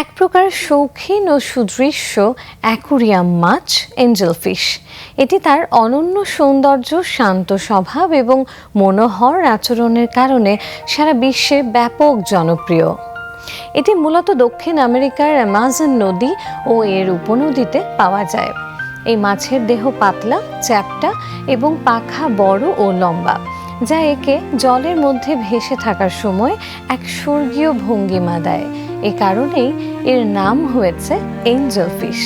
এক প্রকার শৌখিন ও সুদৃশ্য অ্যাকুরিয়াম মাছ, এঞ্জেল ফিশ। এটি তার অনন্য সৌন্দর্য, শান্ত স্বভাব এবং মনোহর আচরণের কারণে সারা বিশ্বে ব্যাপক জনপ্রিয়। এটি মূলত দক্ষিণ আমেরিকার অ্যামাজন নদী ও এর উপনদীতে পাওয়া যায়। এই মাছের দেহ পাতলা, চ্যাপ্টা এবং পাখা বড় ও লম্বা, যা একে জলের মধ্যে ভেসে থাকার সময় এক স্বর্গীয় ভঙ্গিমা দেয়। এ কারণেই এর নাম হয়েছে এঞ্জেল ফিশ।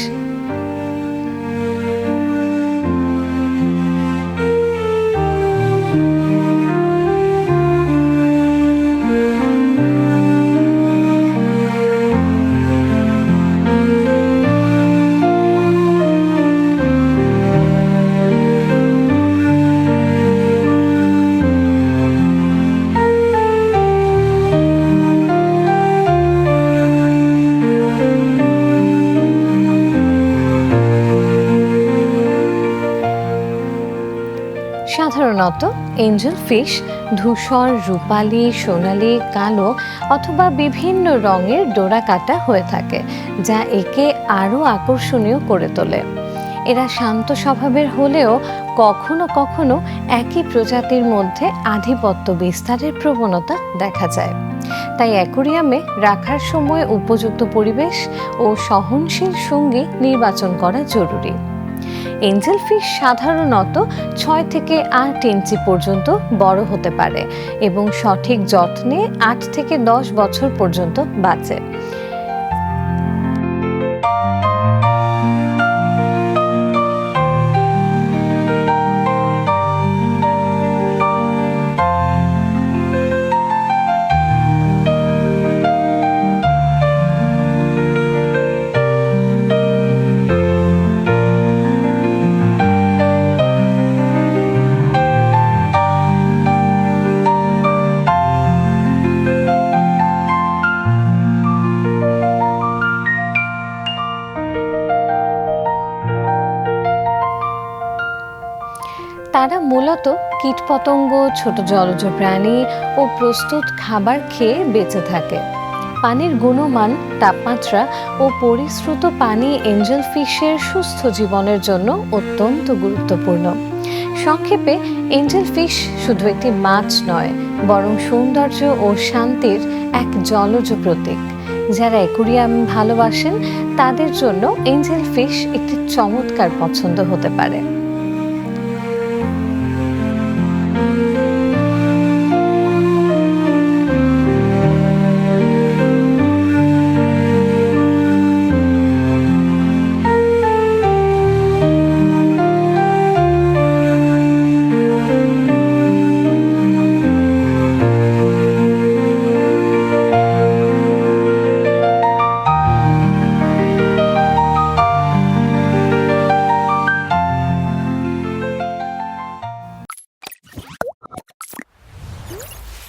সাধারণত এঞ্জেল ফিশ, ধূসর, রূপালি, সোনালি, কালো অথবা বিভিন্ন রঙের ডোরা কাটা হয়ে থাকে, যা একে আরও আকর্ষণীয় করে তোলে। এরা শান্ত স্বভাবের হলেও কখনো কখনো একই প্রজাতির মধ্যে আধিপত্য বিস্তারের প্রবণতা দেখা যায়। তাই অ্যাকোরিয়ামে রাখার সময় উপযুক্ত পরিবেশ ও সহনশীল সঙ্গী নির্বাচন করা জরুরি। এঞ্জেল ফিশ সাধারণত ছয় থেকে আট ইঞ্চি পর্যন্ত বড় হতে পারে এবং সঠিক যত্নে আট থেকে দশ বছর পর্যন্ত বাঁচে। তারা মূলত কীটপতঙ্গ, ছোট জলজ প্রাণী ও প্রস্তুত খাবার খেয়ে বেঁচে থাকে। পানির গুণমান, তাপমাত্রা ও পরিশ্রুত পানি এঞ্জেল ফিশের সুস্থ জীবনের জন্য অত্যন্ত গুরুত্বপূর্ণ। সংক্ষেপে, এঞ্জেল ফিশ শুধু একটি মাছ নয়, বরং সৌন্দর্য ও শান্তির এক জলজ প্রতীক। যারা অ্যাকুরিয়াম ভালোবাসেন, তাদের জন্য এঞ্জেল ফিশ একটি চমৎকার পছন্দ হতে পারে।